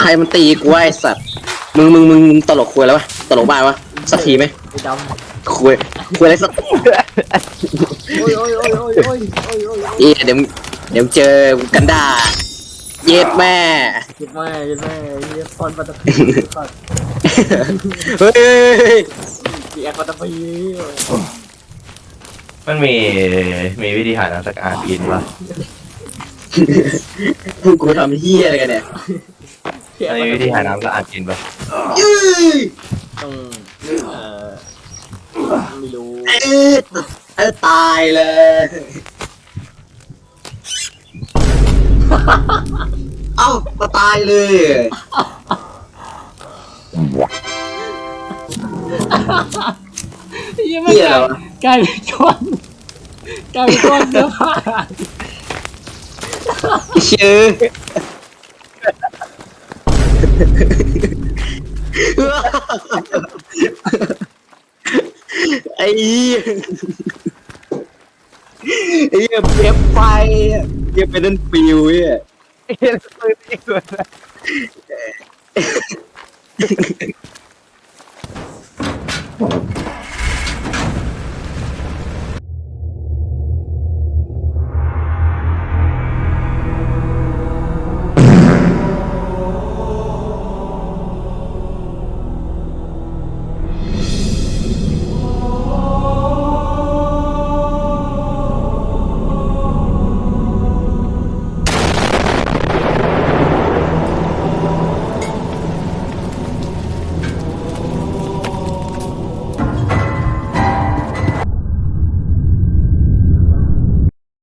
ใครมันตีกูวะไอสัตว์ มึงมึงมึงตลกคุยแล้ววะ ตลกบ้าวะ สักทีไหมไอ้ดำคุยคุยอะไรสักโอ้ยโอ้ยโอ้ยโอ้ยโอ้ยโอ้ยโอ้ยเดี๋ยวเดี๋ยวเดี๋ยวเจอกันดาเย็ดแม่คิดแม่คิดแม่เฮียฟอนปัตตพีก่อนเฮ้ยดีแอคปัตตพีมันมีมีวิธีหาน้ำสักอาร์กินปะ พวกกูทำเฮียอะไรกันเนี่ยมันมีวิธีหาน้ำสักอาร์กินปะยื้อต้องเอ่อไม่รู้เอ๊ะเอ้ยตายเลยเอ้ามาตายเลยเฮียไม่เฮียกอะไรลายวะกลายเป็นก้อนกลายเป็นก้อนเนื้อผ้า ชื่อไอ้ไอ้เหี้ยเปียบไฟเปียบเป็นนั่นปิวเหี้ยเฮ้ยปืนอีกเลย